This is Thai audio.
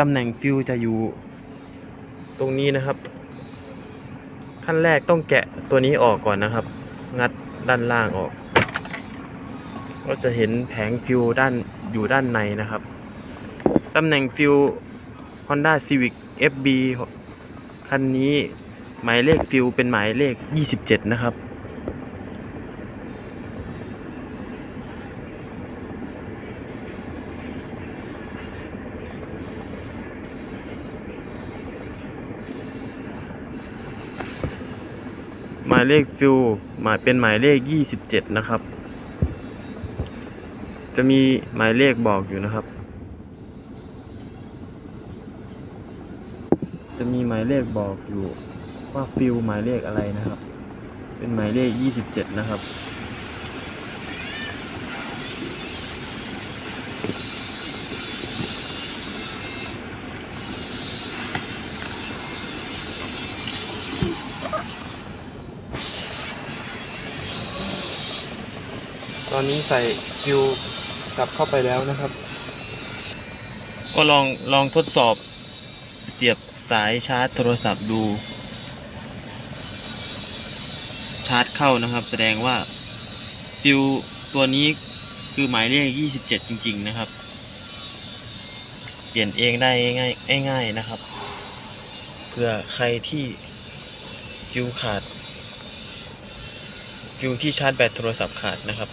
ตำแหน่งฟิวจะอยู่ ตรงนี้นะครับ ขั้นแรกต้องแกะตัวนี้ออกก่อนนะครับ งัดด้านล่างออก ก็จะเห็นแผงฟิวด้านอยู่ด้านในนะครับ ตำแหน่งฟิว Honda Civic FB คันนี้หมายเลขฟิวเป็นหมายเลข 27 นะครับ หมายเลขฟิวหมายเป็นหมายเลข 27 นะครับ จะมีหมายเลขบอกอยู่นะครับ จะมีหมายเลขบอกอยู่ว่าฟิวหมายเลขอะไรนะครับ เป็นหมายเลข 27 นะครับ ตอนนี้ใส่ฟิวกลับเข้าไปแล้วนะครับ ก็ลองลองทดสอบเสียบสายชาร์จโทรศัพท์ดู ชาร์จเข้านะครับ แสดงว่าฟิวตัวนี้คือหมายเลข 27 จริง ๆ นะครับ เปลี่ยนเองได้ง่ายง่ายๆนะครับ เพื่อใครที่ฟิวขาดฟิวที่ชาร์จแบตโทรศัพท์ขาดนะครับ